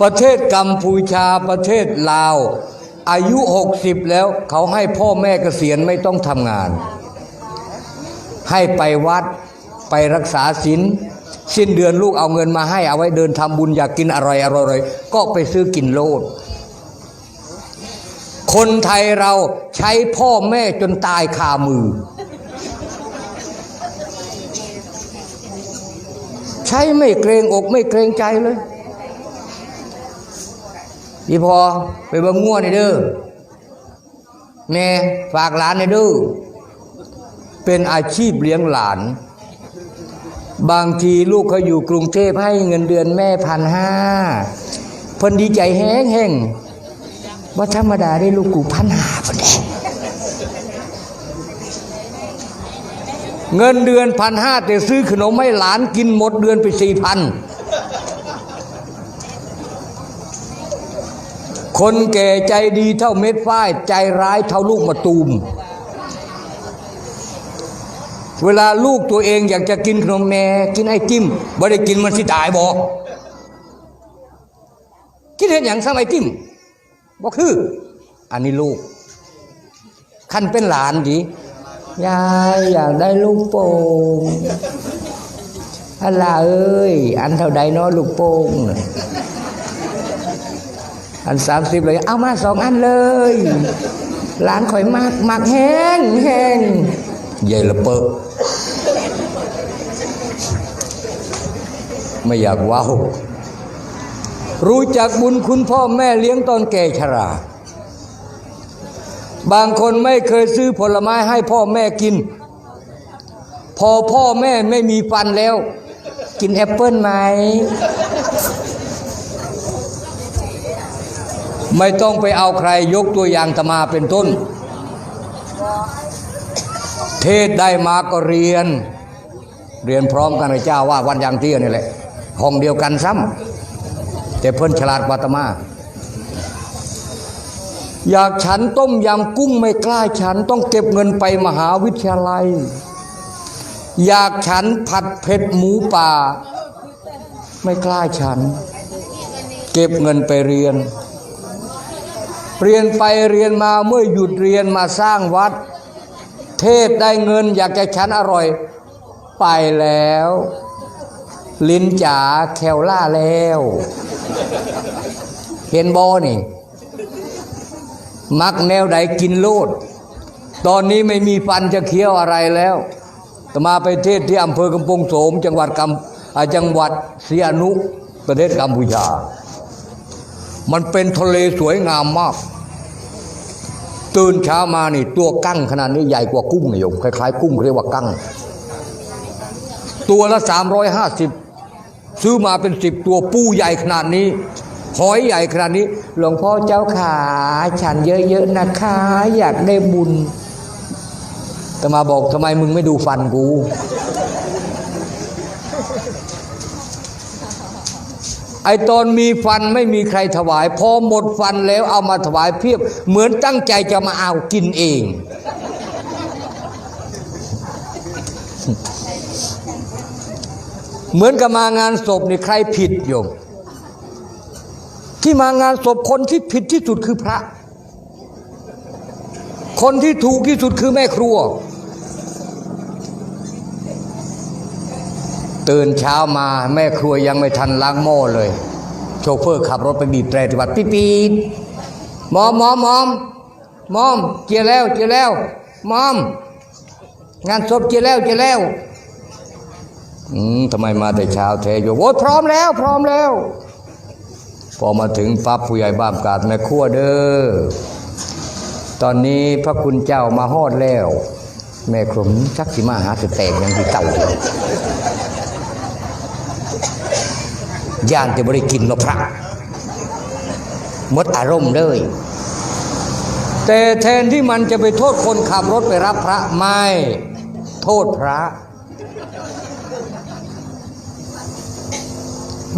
ประเทศกัมพูชาประเทศลาว อายุ 60 แล้วเขาให้พ่อแม่เกษียณไม่ต้องทำงาน ให้ไปวัดไปรักษาศีลสิ้นเดือนลูกเอาเงินมาให้เอาไว้เดินทำบุญอยากกินอร่อยอร่อยก็ไปซื้อกินโลด คนไทยเราใช้พ่อแม่จนตายคามือ ใช้ไม่เกรงอกไม่เกรงใจเลย พี่พอไปเบังง่วนี่เด้อแม่ฝากหลานในเด้อเป็นอาชีพเลี้ยงหลาน บางทีลูกเขาอยู่กรุงเทพให้เงินเดือนแม่พันห้าเพิ่นดีใจแห้งแห้งว่าธรรมดาได้ลูกกูพันห้าพอดีเงินเดือนพันห้าแต่ซื้อขนมให้หลานกินหมดเดือนไปสี่พัน คนแก่ใจดีเท่าเม็ดฝ้าย ใจร้ายเท่าลูกมะตูม เวลาลูกตัวเองอยากจะกินขนมแม่กินไอติมบ่ได้กินมันสิตายบอกคิดเห็นอย่างซ้ำไอติมบอกคือ อันนี้ลูกคันเป็นหลานดียายอยากได้ลูกโป่งอันลาเอ้ย อันเท่าใดเนาะลูกโป่งน่ะ อันสามสิบเลยเอามาสองอันเลยหลานข่อยมากมากแห้งแห้งเยละเปอะไม่อยากว้าวรู้จักบุญคุณพ่อแม่เลี้ยงตอนแก่ชรา บางคนไม่เคยซื้อผลไม้ให้พ่อแม่กิน พอพ่อแม่ไม่มีฟันแล้ว กินแอปเปิลไหม ไม่ต้องไปเอาใครยกตัวอย่างตมาเป็นต้น เทศได้มาก็เรียน เรียนพร้อมกันกับเจ้าว่าวันยังเตี้ยนี่แหละ ห้องเดียวกันซ้ำแต่เพิ่นฉลาดกว่าตมา อยากฉันต้มยำกุ้งไม่กล้าฉันต้องเก็บเงินไปมหาวิทยาลัย อยากฉันผัดเผ็ดหมูป่า ไม่กล้าฉัน เก็บเงินไปเรียน เรียนไปเรียนมาเมื่อหยุดเรียนมาสร้างวัด เทศได้เงินอยากจะฉันอร่อย ไปแล้ว ลิ้นจ๋าแควล่าแล้ว เห็นบอนี่ มักแนวใดกินโลด ตอนนี้ไม่มีฟันจะเคี้ยวอะไรแล้วตมาไปเทศที่อำเภอกำปงโสม จังหวัดกำจังหวัดเสียนุประเทศกัมพูชา มันเป็นทะเลสวยงามมาก ตื่นเช้ามานี่ ตัวกั้งขนาดนี้ใหญ่กว่ากุ้งนี่โยมคล้ายๆกุ้งเรียกว่ากั้ง ตัวละสามร้อยห้าสิบซื้อมาเป็นสิบตัวปูใหญ่ขนาดนี้หอยใหญ่ขนาดนี้ หลวงพ่อเจ้าขาฉันเยอะๆนะคะ อยากได้บุญแต่มาบอกทำไมมึงไม่ดูฟันกู ไอตอนมีฟันไม่มีใครถวาย พอหมดฟันแล้วเอามาถวายเพียบ เหมือนตั้งใจจะมาเอากินเอง เหมือนกับมางานศพนี่ใครผิดโยมที่มางานศพคนที่ผิดที่สุดคือพระ คนที่ถูกที่สุดคือแม่ครัว ตื่นเช้ามาแม่ครัวยังไม่ทันล้างหม้อเลย โชเฟอร์ขับรถไปบีบแตรที่วัดปีปีดมอมมอมมอมมอมเจียแล้วเจียแล้วมอม งานศพเจียแล้วเจียแล้วอืมทำไมมาแต่เช้าแท้อยู่โอ้พร้อมแล้ว พร้อมแล้ว พอมาถึงปั๊บผู้ใหญ่บ้านกาดแม่ครัวเด้อตอนนี้พระคุณเจ้ามาฮอดแล้ว แม่ครัวหืมชักสิมาหาสิแตกยังที่เก่าเลย ย่านจะบริกินมาพระมดอารมณ์เลย แต่แทนที่มันจะไปโทษคนขับรถไปรับพระไม่ โทษพระ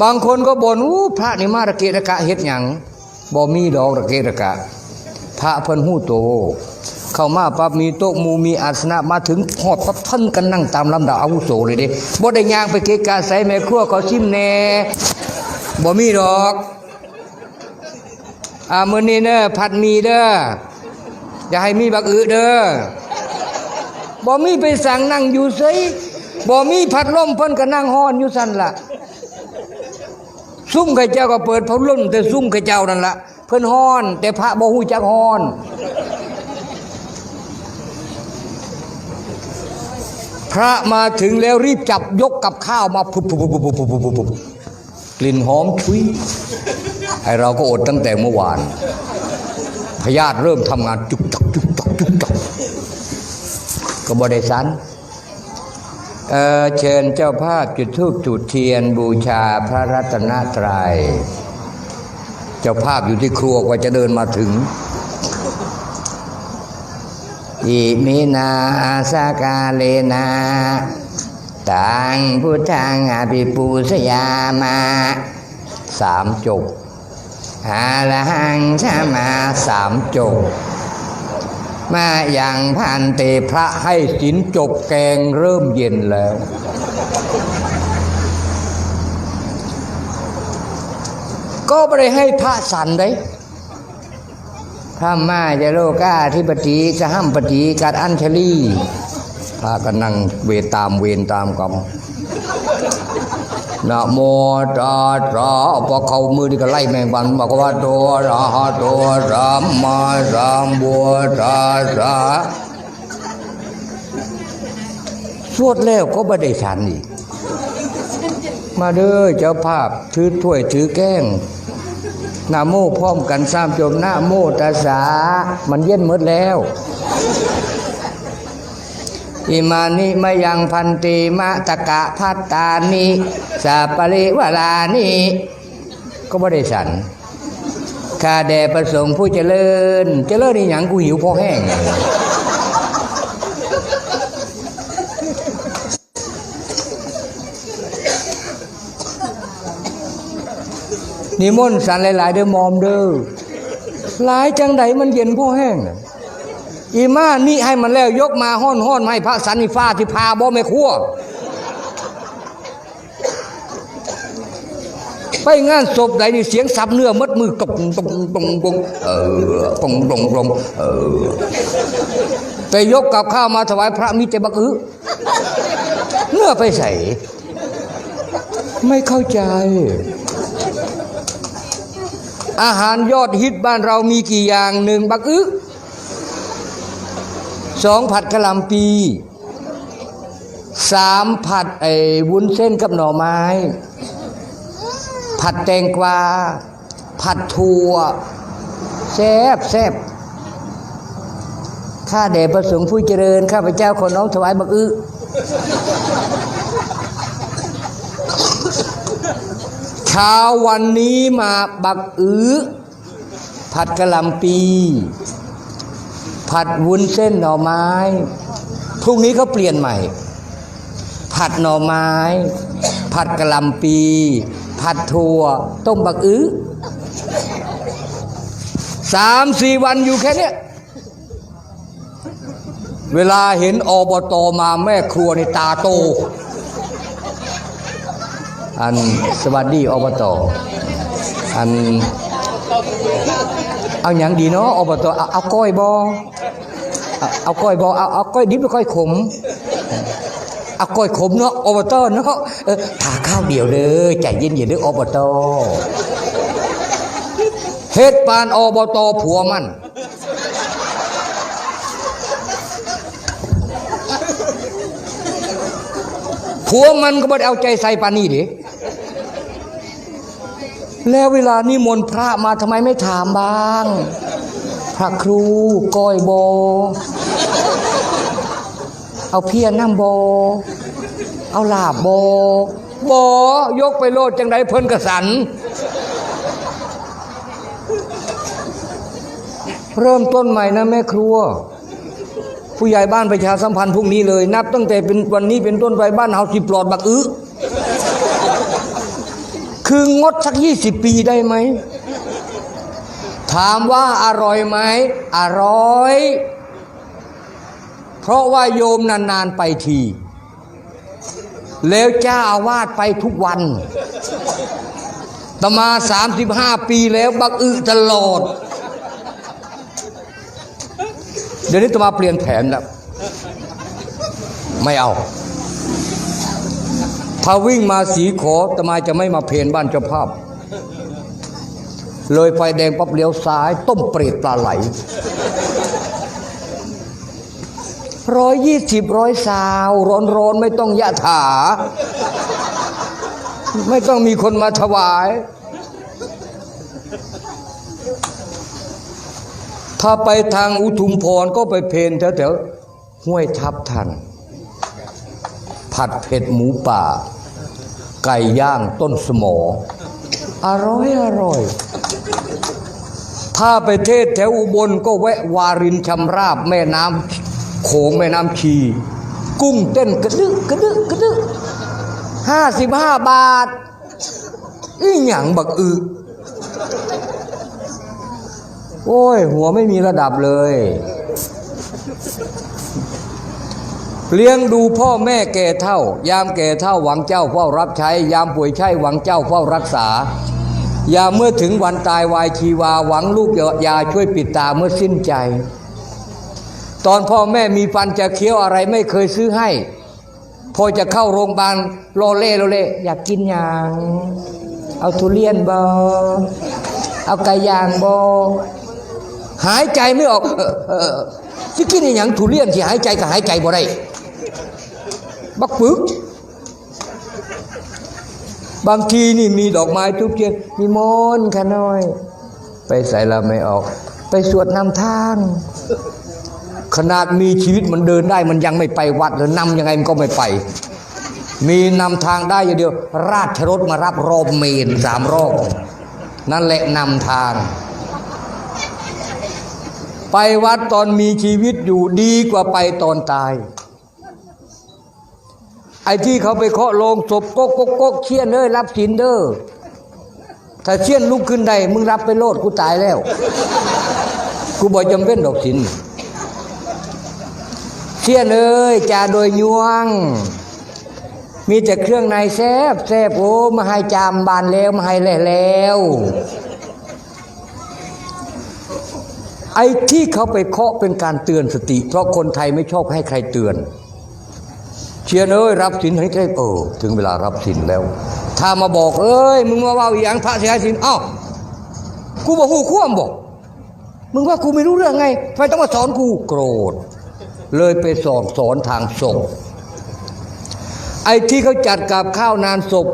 บางคนก็บ่นอู้พระนี่มาระเกะระกะเฮ็ดหยังบ่มีดอกระเกะระกะ พระเพิ่นหู้โต เข้ามาปั๊บมีโต๊ะมูมีอาสนะมาถึงหอดปั๊บท่านกันนั่งตามลำดับอาวุโสเลยเด้บ่ได้ย่างไปเกะกะใส่แม่ครัวเขาชิมแน่บ่มีดอกอ่ามื้อนี้เด้อผัดมีเด้ออย่าให้มีบักอึเด้อบ่มีไปสั่งนั่งอยู่ไสบ่มีพัดลมเพิ่นก็นั่งฮ้อนอยู่ซั่นล่ะซุ่มไข่เจ้าก็เปิดพัดลมแต่ซุ่มไข่เจ้านั่นละเพิ่นฮ้อน แต่พระบ่ฮู้จักฮ้อน พระมาถึงแล้วรีบจับยกกับข้าวมาพุบพุบพุบพุบพุบพุบพุบกลิ่นหอมชุยไอเราก็อดตั้งแต่เมื่อวานพญาติเริ่มทำงานจุกจักจุกจักจุกจักก็บริสันเเชิญเจ้าภาพจุดธูปจุดเทียนบูชาพระรัตนตรยัย เจ้าภาพอยู่ที่ครัวกว่าจะเดินมาถึง อิมินาสากาเลนาตังพุทธังอภิปูสยามาสามจบอาละหังชามาสามจบมาอย่างพันเตพระให้สินจบแกงเริ่มเย็นแล้ว ก็ไม่ได้ให้พระสันได้ พระมาจะโลกาธิปติจะห้ามปฏิกัดอัญชลีพระก็นั่งเวตามเวรตามกรรมนะโมตัสสะพอเขามือที่ก็ไล่แมงวันบอกว่าโตอะระหะโตสัมมาสัมพุทธัสสะสวดแล้วก็ไม่ได้ฉันอีก มาเด้อเจ้าภาพถือถ้วยถือแก้ง นาโมพร้อมกันสามจบนาโมตัสสะมันเย็นหมดแล้วอิมานิมะยังพันติมะตะกะพัตตานิสาปริวลานิก็บ่ได้สันข้าแด่ประสงค์ผู้เจริญ เจริญนี่หยังกูหิวพอแห้ง นิมนต์สันหลาย ๆ เด้อมอมเด้อหลายจังใดมันเย็นพ่อแห้งอีมานี่ให้มันแล้วยกมาห้อนห้อนๆมาให้พระสันนิฟ้าที่พาบ่ไม่ครัวไปงานศพใดนี่เสียงสับเนื้อมัดมือตกตงตงตงเออตงตงตงเออไปยกกับข้าวมาถวายพระมีแต่บักอื้อเนื้อไปใส่ ไม่เข้าใจ อาหารยอดฮิตบ้านเรามีกี่อย่างหนึ่งบักอึสองผัดกะหล่ำปีสามผัดไอ้วุ้นเส้นกับหน่อไม้ ผัดแตงกวา ผัดถั่วแซ่บแซ่บข้าแด่ประสงค์ผู้เจริญ ข้าพเจ้าขอน้องถวายบักอึ ช้าวันนี้มาบักอื้อผัดกะหล่ำปี ผัดวุ้นเส้นหน่อไม้ พรุ่งนี้เขาเปลี่ยนใหม่ ผัดหน่อไม้ ผัดกะหล่ำปี ผัดถั่ว ต้มบักอื้อสามสี่วันอยู่แค่นี้เวลาเห็นอบตมาแม่ครัวในตาโต อันสวัสดีอบตอันเอาอย่างดีเนาะอบตเอาเอาก้อยบอเอาก้อยบอเอาเอาก้อยดิบหรือก้อยขมเอาก้อยขมเนาะอบตเนาะเออทาข้าวเดียวเด้อใจเย็นๆเด้ออบตเฮ็ดปานอบตผัวมันผัวมันก็ไม่ได้เอาใจใส่ปานนี้ดิ แล้วเวลานิมนต์พระมาทำไมไม่ถามบ้าง พระครูก้อยโบ เอาเพียรนั่งโบ เอาลาบโบโบยกไปโลดจังไดเพิ่นกระสัน เริ่มต้นใหม่นะแม่ครัว ผู้ใหญ่บ้านประชาสัมพันธ์พรุ่งนี้เลย นับตั้งแต่เป็นวันนี้เป็นต้นไปบ้านเฮาสิปลอดบักอื้อ คืองดสักยี่สิบปีได้ไหม ถามว่าอร่อยไหม อร่อย เพราะว่าโยมนาน ๆ ไปที แล้วเจ้าอาวาสไปทุกวันตมาสามสิบห้าปีแล้วบักอึตลอด เดี๋ยวนี้ตมาเปลี่ยนแผนแล้ว ไม่เอา ถ้าวิ่งมาสีขอตมาจะไม่มาเพนบ้านเจ้าภาพ เลยไฟแดงปั๊บเลี้ยวซ้าย ต้มเปรตปลาไหลร้อยยี่สิบร้อยสาวร้อนร้อนๆไม่ต้องยะถา ไม่ต้องมีคนมาถวาย ถ้าไปทางอุทุมพรก็ไปเพนแถวๆห้วยทับทันผัดเผ็ดหมูป่า ไก่ย่างต้นสมอ อร่อยอร่อย ถ้าไปเทศแถวอุบลก็แวะวารินชำราบแม่น้ำโขงแม่น้ำชี กุ้งเต้นกระดึกกระดึกกระดึกห้าสิบห้าบาท อีหยังบักอึโอ้ย หัวไม่มีระดับเลย เลี้ยงดูพ่อแม่แก่เท่า ยามแก่เท่าหวังเจ้าเฝ้ารับใช้ ยามป่วยไข้หวังเจ้าเฝ้ารักษา ยามเมื่อถึงวันตายวายชีวาหวังลูกยาช่วยปิดตาเมื่อสิ้นใจ ตอนพ่อแม่มีฟันจะเคี้ยวอะไรไม่เคยซื้อให้ พอจะเข้าโรงพยาบาลโลเล่โลเล่อยากกินอย่างเอาทุเรียนบอเอาไก่ย่างบอหายใจไม่ออกเออเออสิกินอย่างทุเรียนที่หายใจก็หายใจบ่ได้ บักปึก บางทีนี่มีดอกไม้ทุกเทียนมีมนต์ขน้อย ไปใส่ละไม่ออก ไปสวดนำทาง ขนาดมีชีวิตมันเดินได้ มันยังไม่ไปวัดเลยนำยังไงมันก็ไม่ไป มีนำทางได้อย่างเดียว ราชรถมารับรอบเมนสามรอบนั่นแหละนำทาง ไปวัดตอนมีชีวิตอยู่ดีกว่าไปตอนตาย ไอ้ที่เขาไปเคาะลงศพกกกกกเชียนเอ้ยรับสินเด้อถ้าเชียนลุกขึ้นได้มึงรับไปโลดกูตายแล้ว กูบอกจำเป็นดอกสินเชียนเอ้ยจ่าโดยยวง มีแต่เครื่องในแซบแซบโอ้มาให้จามบานแล้วมาให้แหล่แล้วไอ้ที่เขาไปเคาะเป็นการเตือนสติ เพราะคนไทยไม่ชอบให้ใครเตือน เชียร์เอ้ยรับสินให้ได้เออถึงเวลารับสินแล้ว ถ้ามาบอกเอ้ยมึงมาว่าอีหยังพระเสียสินอ้าวกูบอกหูควมบอก มึงว่ากูไม่รู้เรื่องไงทำไมต้องมาสอนกูโกรธ เลยไปสอนสอนทางศพไอ้ที่เขาจัดกับข้าวนานศพ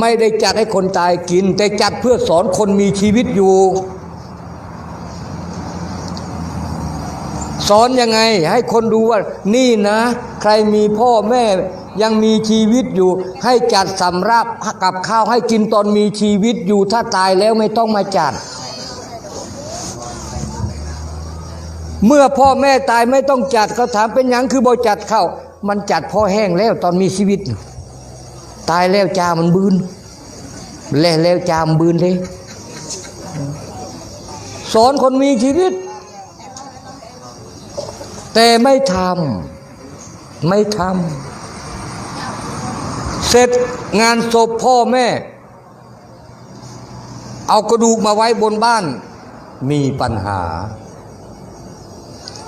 ไม่ได้จัดให้คนตายกิน แต่จัดเพื่อสอนคนมีชีวิตอยู่ สอนยังไงให้คนดูว่านี่นะ ใครมีพ่อแม่ยังมีชีวิตอยู่ ให้จัดสำรับกับข้าวให้กินตอนมีชีวิตอยู่ถ้าตายแล้วไม่ต้องมาจัด เมื่อพ่อแม่ตายไม่ต้องจัดเขาถามเป็นยังคือบอจัดข้าวมันจัดพ่อแห้งแล้วตอนมีชีวิต ตายแล้วจามันบืนแล้วแล้วจามบืนเลยสอนคนมีชีวิต แต่ไม่ทำไม่ทำเสร็จงานศพพ่อแม่ เอากระดูกมาไว้บนบ้าน มีปัญหา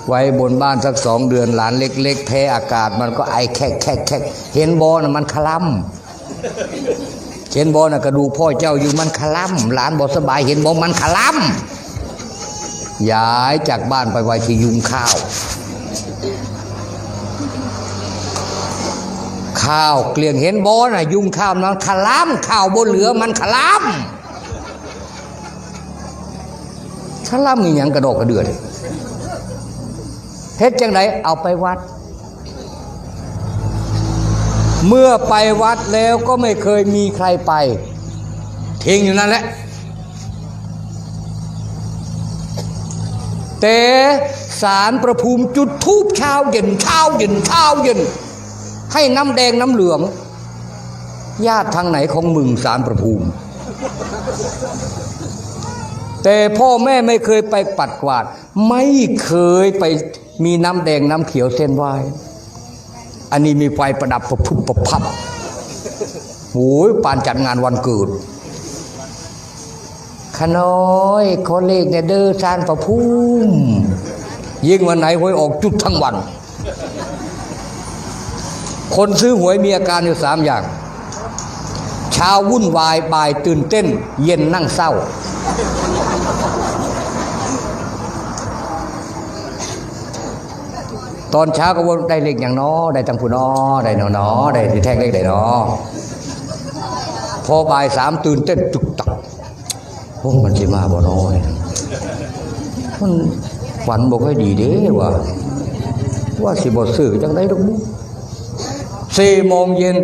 ไว้บนบ้านสักสองเดือนหลานเล็ก ๆ แพ้อากาศ มันก็ไอแคกแคกแคกเห็นบอนะมันคลำเห็นบอนะกระดูกพ่อเจ้าอยู่มันคลำหลานบอสบายเห็นบอมันคลำย้ายจากบ้านไปไว้ที่ยุงข้าว ข้าวเกลียงเห็นบอนะยุงข้าวมันขลำข้าวบนเหลือมันขลำขลำมีอย่างกระดอกกระเดือดเฮ็ดจังไดเอาไปวัด เมื่อไปวัดแล้วก็ไม่เคยมีใครไปทิ้งอยู่นั่นแหละแต่สารประภูมิจุดทูบเช้าเย็นเช้าเย็นเช้าเย็น ให้น้ำแดงน้ำเหลือง ญาติทางไหนของมึงสารประภูมิ แต่พ่อแม่ไม่เคยไปปัดกวาด ไม่เคยไปมีน้ำแดงน้ำเขียวเส้นไหวอันนี้มีไฟประดับประพุบประพับโอ้ยปานจัดงานวันเกิดขน้อยขอเลขเนี่ยเด้อซานประพุ่มยิ่งวันไหนหวยออกจุดทั้งวัน คนซื้อหวยมีอาการอยู่สามอย่าง เช้าวุ่นวายบ่ายตื่นเต้น เย็นนั่งเศร้า ตอนเช้าก็ว่าได้เลขอย่างน้อได้ตังผู้น้อได้หนอน้อได้ที่แท่งเลขได้น้อพอบ่ายสามตื่นเต้นจุกตักโอ้มันจะมาบ่น้อยมันฝันบอกให้ดีเด้ว่า ว่าสิบ่ซื้อจังได้ดอกบุ สี่โมงเย็น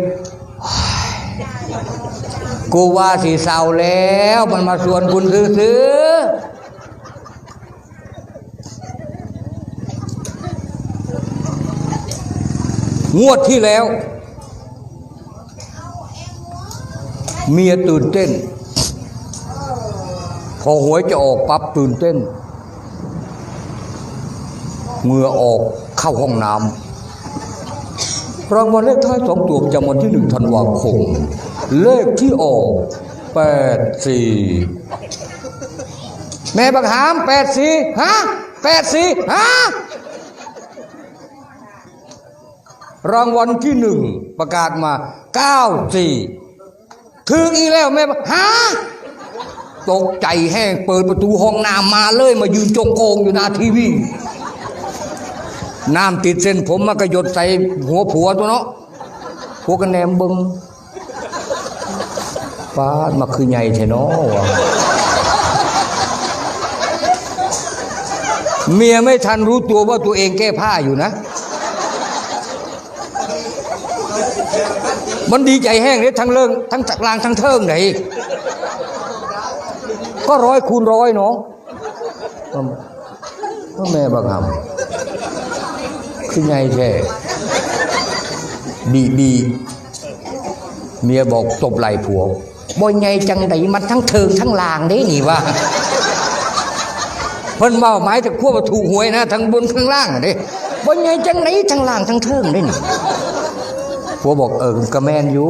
กูว่าสิเศร้าแล้ว มันมาชวนคุณซื้อซื้องวดที่แล้ว เมียตื่นเต้น พอหวยจะออกปั๊บตื่นเต้นเหงื่อออกเข้าห้องน้ำ รางวัลเลขท้ายสองตัวประจำวันที่หนึ่งธันวาคม เลขที่ออกแปดสี่แม่บังหามแปดสี่ฮะแปดสี่ฮะรางวัลที่หนึ่งประกาศมาเก้าสี่ถึงอีแล้วแม่ฮะตกใจแห้งเปิดประตูห้องน้ำมาเลยมายืนจงโกงอยู่หน้าทีวี น้ำติดเส้นผมมันก็หยดใส่หัวผัวตัวเนาะพวกกันแนมบิงป้าดมาคือใหญ่แท้เนาะเมียไม่ทันรู้ตัวว่าตัวเองแก้ผ้าอยู่นะ มันดีใจแห้งเลยทั้งเลิงทั้งจักรางทั้งเทิงไหนก็ร้อยคูณร้อยเนาะก็แม่บังคับ คือไงแท้ดีดีเมียบอกตบไหล่ผัวบ่ไงจังไดมันทั้งเทิงทั้งลางเด้นี่ว่าเพิ่นเมาหมายถึงพวกว่าถูกหวยนะทั้งบนทั้งล่างเด้บ่ไงจังไหนทั้งล่างทั้งเทิงเด้นี่ผัวบอกเออกระแมนอยู่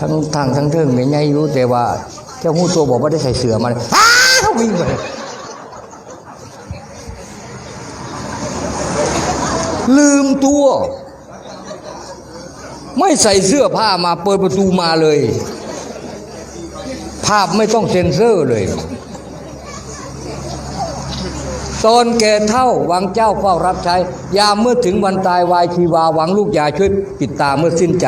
ทั้งทางทั้งเทิงเนี่ยไงอยู่แต่ว่า เจ้าหู้ตัวบอกว่าได้ใส่เสื้อมันอ้าวิ่งไป ลืมตัว ไม่ใส่เสื้อผ้ามาเปิดประตูมาเลย ภาพไม่ต้องเซ็นเซอร์เลย ตอนแก่เท่าวังเจ้าเฝ้ารับใช้ ยามเมื่อถึงวันตายวายชีวาหวังลูกยาช่วยปิดตาเมื่อสิ้นใจ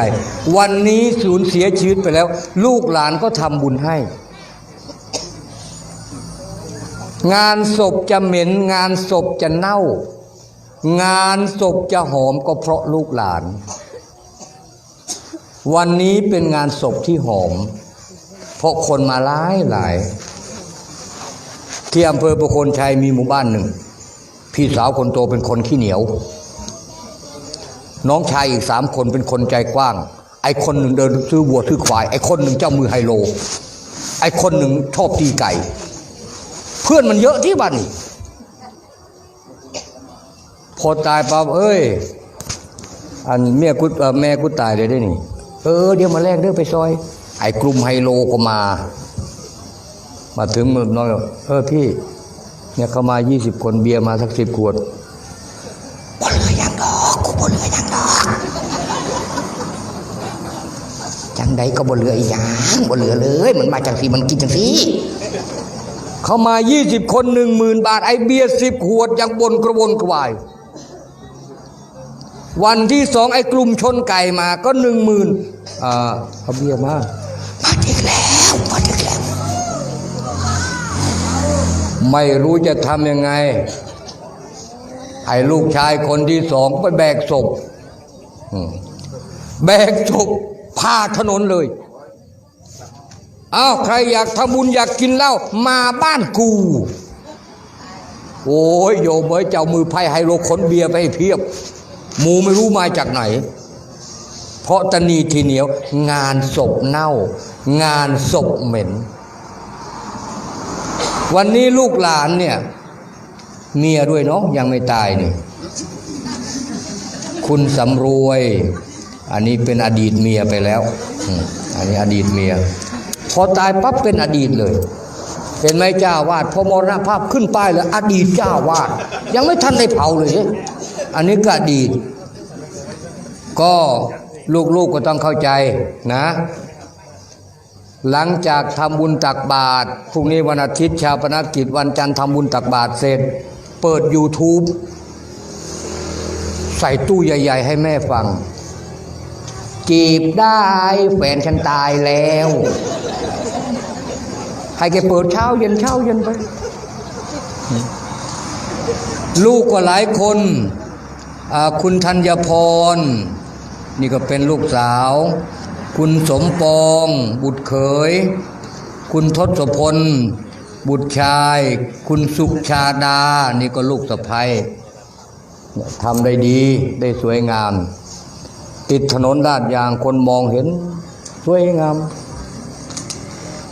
วันนี้สูญเสียชีวิตไปแล้ว ลูกหลานก็ทำบุญให้งานศพจะเหม็นงานศพจะเน่า งานศพจะหอมก็เพราะลูกหลาน วันนี้เป็นงานศพที่หอม เพราะคนมาหลายหลาย ที่อำเภอประโคนชัยมีหมู่บ้านหนึ่ง พี่สาวคนโตเป็นคนขี้เหนียว น้องชายอีกสามคนเป็นคนใจกว้าง ไอ้คนหนึ่งเดินซื้อวัวซื้อควาย ไอ้คนหนึ่งเจ้ามือไฮโล ไอ้คนหนึ่งชอบตีไก่ เพื่อนมันเยอะที่บ้านนี่ พอตายปั๊บเอ้ย อันเมียกูแม่กูตายเลยได้นี่ เออเดี๋ยวมาแลกเด้อไปซอย ไอ้กลุ่มไฮโลก็มา มาถึงมันน้อยเออพี่ เนี่ยเขามายี่สิบคนเบียร์มาสักสิบขวดบ่เหลือย่างดอกกูบ่เหลือย่างดอกจังใดก็บ่เหลืออีหยังบ่เหลือเลย มันมาจังสีมันกินจังสีเขามายี่สิบคนหนึ่งหมื่นบาท ไอ้เบียร์สิบขวด ยังบนกระวนกระวาย วันที่สองไอ้กลุ่มชนไก่มาก็หนึ่งหมื่นอ่าเอาเบียร์มามาอีกแล้วมาอีกแล้ว ไม่รู้จะทำยังไง ไอ้ลูกชายคนที่สองไปแบกศพอืมแบกศพพาถนนเลยอ้าวใครอยากทำบุญอยากกินเหล้ามาบ้านกู โอ้ยโยมเอ้ยเจ้ามือไพ่ไฮโลขนเบียร์ไปให้เพียบ หมูไม่รู้มาจากไหน เพราะตะนีทีเหนียว งานศพเน่า งานศพเหม็น วันนี้ลูกหลานเนี่ย เมียด้วยเนาะยังไม่ตายนี่ คุณสำรวย อันนี้เป็นอดีตเมียไปแล้วอันนี้อดีตเมีย พอตายปั๊บเป็นอดีตเลยเห็นไหมเจ้าวาดพอมรณภาพขึ้นป้ายแล้วอดีตเจ้าวาด ยังไม่ทันได้เผาเลย อันนี้ก็อดีต ก็ลูกๆก็ต้องเข้าใจนะ หลังจากทำบุญตักบาตรพรุ่งนี้วันอาทิตย์ชาปนกิจวันจันทร์ทำบุญตักบาตรเสร็จ เปิด YouTube ใส่ตู้ใหญ่ ๆ ให้แม่ฟัง จีบได้แฟนฉันตายแล้ว ให้แกเปิดเช้าเย็นเช้าเย็นไป ลูกก็หลายคน คุณธัญพร นี่ก็เป็นลูกสาว คุณสมปอง บุตรเขย คุณทศพล บุตรชาย คุณสุขชาดา นี่ก็ลูกสะใภ้ยทำได้ดีได้สวยงาม ติดถนนลาดยางคนมองเห็น สวยงาม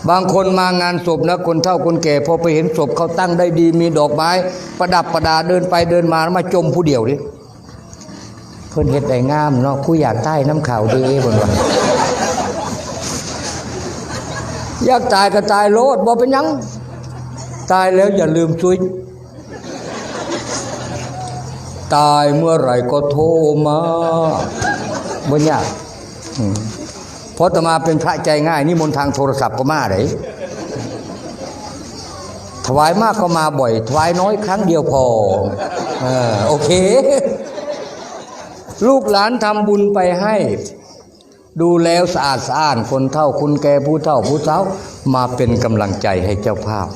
บางคนมางานศพนะ คนเฒ่าคนแก่พอไปเห็นศพเขาตั้งได้ดี มีดอกไม้ ประดับประดาเดินไปเดินมาแล้วมาจมผู้เดียวดิ เพิ่นเฮ็ดได้งามเนาะผู้อยากใต้น้ำข่าวดีบนวันอยากตายก็ตายโลดบ่เป็นหยัง ตายแล้วอย่าลืมช่วยตายเมื่อไหร่ก็โทรมาบ่ยากอืมเพราะอตมาเป็นพระใจง่ายนี่มนทางโทรศัพท์ก็มาได้ถวายมากก็มาบ่อย ถวายน้อยครั้งเดียวพอ เออโอเค ลูกหลานทำบุญไปให้ ดูแล้วสะอาดสะอ้านคนเท่าคุณแก่ผู้เท่าผู้สาวมาเป็นกำลังใจให้เจ้าภาพ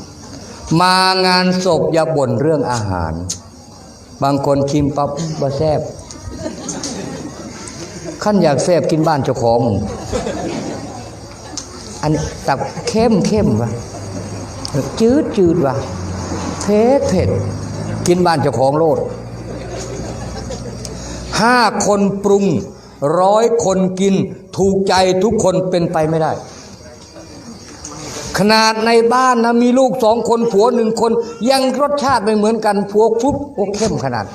มางานศพอย่าบ่นเรื่องอาหาร บางคนชิมปั๊บบ่แซบขั้นอยากแซบกินบ้านเจ้าของ อันนี้ตับเข้มเข้มวะจืดจืดวะเผ็ดเผ็ดกินบ้านเจ้าของโลด ห้าคนปรุงร้อยคนกิน ถูกใจทุกคนเป็นไปไม่ได้ ขนาดในบ้านนะมีลูกสองคนผัวหนึ่งคน ยังรสชาติไม่เหมือนกันผัวฟุบโอ้เข้มขนาด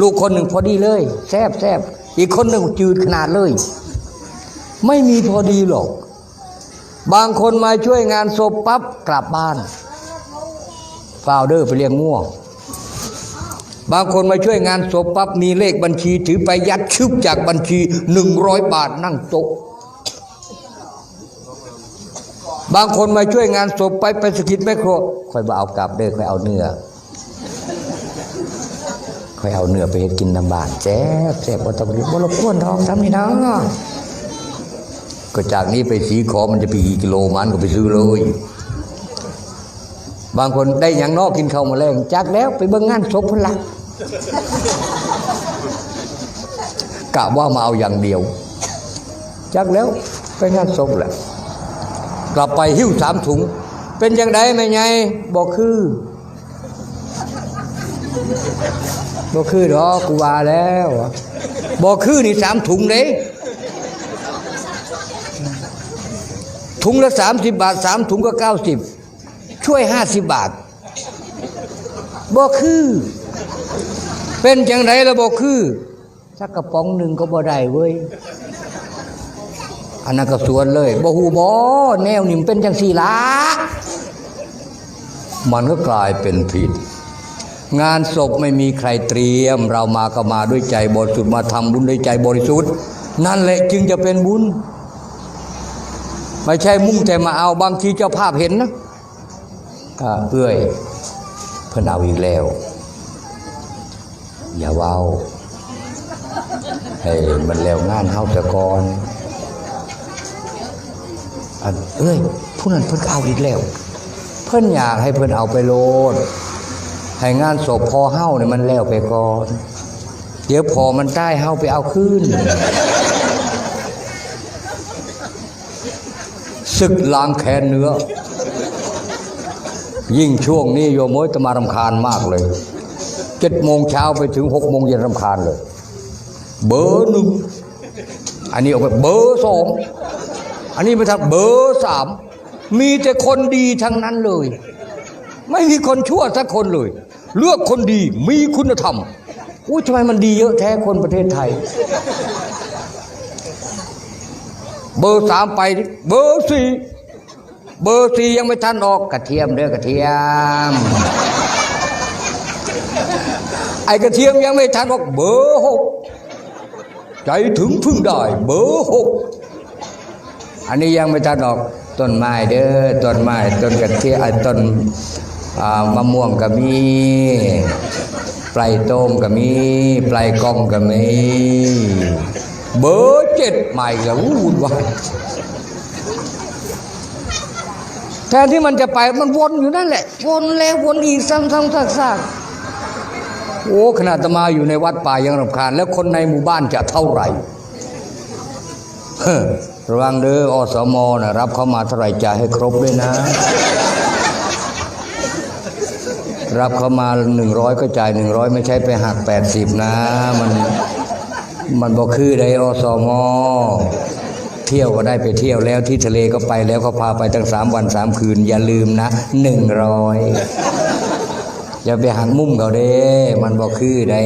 ลูกคนหนึ่งพอดีเลยแซบแซบอีกคนหนึ่งจืดขนาดเลย ไม่มีพอดีหรอก บางคนมาช่วยงานศพปั๊บกลับบ้านฟาวเดอร์ไปเลี้ยงง่วง บางคนมาช่วยงานศพปั๊บมีเลขบัญชี ถือไปยัดชึบจากบัญชีหนึ่งร้อยบาทนั่งโต๊ะบางคนมาช่วยงานศพไปไปสกิดแม่ครัวค่อยมาเอากลับเด้อค่อยเอาเนื้อค่อยเอาเนื้อไปเฮ็ดกินน้ำบานแจ๊บแจ๊บบ่ต้องรีบบ่รบกวนดอกทำนี่นะก็จากนี้ไปสีขอมันจะไปกี่กิโลมันก็ไปซื้อเลย บางคนได้อย่างนอกกินข้าวมาแรงจากแล้วไปเบิ่งงานศพพุ่นละ กะว่ามาเอาอย่างเดียวจากแล้วไปงานศพแหละกลับไปหิ้วสามถุง เป็นยังไงไม่ไงบอกคือบอกคือดอกกูว่าแล้วบอกคือนี่สามถุงเด้ถุงละสามสิบบาทสามถุงก็เก้าสิบช่วยห้าสิบบาทบอกคือ เป็นจังไรแล้วบอกคือสักกระป๋องหนึ่งก็บ่ได้เว้ยอันนั้นก็สวนเลยบ่ฮูบ่แนวนี่มเป็นจังสี่ละมันก็กลายเป็นผิด งานศพไม่มีใครเตรียม เรามาก็มาด้วยใจบริสุทธิ์มาทำบุญด้วยใจบริสุทธิ์นั่นแหละจึงจะเป็นบุญ ไม่ใช่มุ่งแต่มาเอาบางทีเจ้าภาพเห็นนะอ่าเอื้อยเพิ่นเอาอีกแล้ว อย่าเว้าให้มันแล้วงานเฮาแต่ก่อนอันเอ้ยผู้นั้นเพิ่นเอาอีกแล้ว เพิ่นอยากให้เพิ่นเอาไปโลดให้งานศพพอเฮ้าเนี่ยมันแล้วไปก่อน เดี๋ยวพอมันได้เฮ้าไปเอาขึ้นศึกล้างแค้นเนื้อ ยิ่งช่วงนี้โยมโมยตมารำคาญมากเลย เจ็ดโมงเช้าไปถึงหกโมงเย็นรำคาญเลย เบอร์หนึ่งอันนี้ออกไปเบอร์สองอันนี้ไปทางเบอร์สามมีแต่คนดีทั้งนั้นเลย ไม่มีคนชั่วสักคนเลย เลือกคนดีมีคุณธรรมอุ้ยทำไมมันดีเยอะแท้คนประเทศไทย เบอร์สามไป เบอร์สี่เบอร์สี่ยังไม่ทันออกกระเทียมเด้อกระเทียม ไอ้กระเทียมยังไม่ทันออกเบอร์หกใจถึงพึ่งได้เบอร์หกอันนี้ยังไม่ทันออกต้นไม้เด้อต้นไม้ต้นกระเทียมไอ้ต้นมะม่วงก็มีปลายโต้มก็มีปลายกล้องก็มีเบอร์เจ็ดใหม่ก็วุ่นวายแทนที่มันจะไปมันวนอยู่นั่นแหละ วนแล้ววนอีกซ้ำๆซากๆ โอ้ขนาดตมาอยู่ในวัดป่ายังรำคาญ แล้วคนในหมู่บ้านจะเท่าไหร่ระวังเด้ออสมนะรับเข้ามาเท่าไหร่จ่ายให้ครบด้วยนะ รับเข้ามาหนึ่งร้อยก็จ่ายหนึ่งร้อยไม่ใช่ไปหักแปดสิบนะ มันมันบอกคือได้อสมเที่ยวก็ได้ไปเที่ยวแล้วที่ทะเลก็ไปแล้วเขาพาไปตั้งสามวันสามคืน อย่าลืมนะหนึ่งร้อย อย่าไปหักมุมเขาเด้ มันบอกคือได้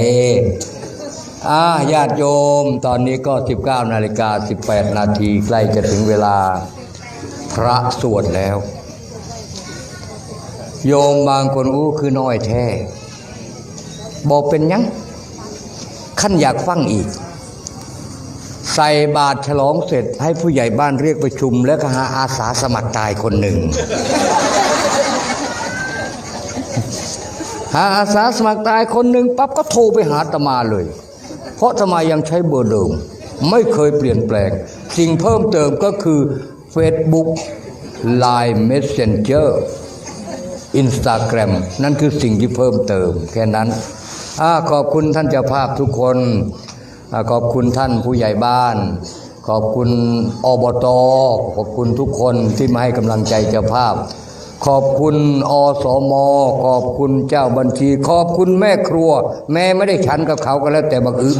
อ่าญาติโยม ตอนนี้ก็ 19นาฬิกา18 นาทีใกล้จะถึงเวลาพระสวดแล้ว โยมบางคนอู้คือน้อยแท้บอกเป็นยังขั้นอยากฟังอีก ใส่บาตรฉลองเสร็จให้ผู้ใหญ่บ้านเรียกประชุม แล้วก็หาอาสาสมัครตายคนหนึ่ง หาอาสาสมัครตายคนหนึ่งปั๊บก็โทรไปหาตมาเลย เพราะตมายังใช้เบอร์เดิม ไม่เคยเปลี่ยนแปลง สิ่งเพิ่มเติมก็คือ Facebook Line Messenger อินสตาแกรมนั่นคือสิ่งที่เพิ่มเติม แค่นั้นอขอบคุณท่านเจ้าภาพทุกคนอขอบคุณท่านผู้ใหญ่บ้าน ขอบคุณอบต ขอบคุณทุกคนที่มาให้กำลังใจเจ้าภาพ ขอบคุณอสมขอบคุณเจ้าบัญชี ขอบคุณแม่ครัว แม่ไม่ได้ฉันกับเขาก็แล้วแต่บังอึ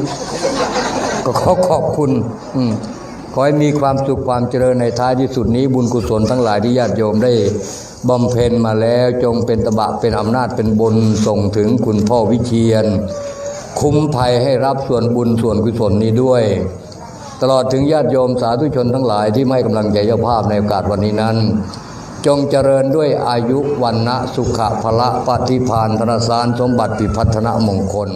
ก็ขอขอบคุณ อืมขอให้มีความสุขความเจริญในท้ายที่สุดนี้บุญกุศลทั้งหลายที่ญาติโยมได้บำเพ็ญมาแล้วจงเป็นตบะเป็นอำนาจเป็นบุญส่งถึงคุณพ่อวิเชียน คุ้มภัยให้รับส่วนบุญส่วนกุศลนี้ด้วย ตลอดถึงญาติโยมสาธุชนทั้งหลายที่ไม่กำลังใจเจ้าภาพในโอกาสวันนี้นั้น จงเจริญด้วยอายุวันนะสุขะพละปฏิพานธนสารสมบัติปิพัฒนมงคล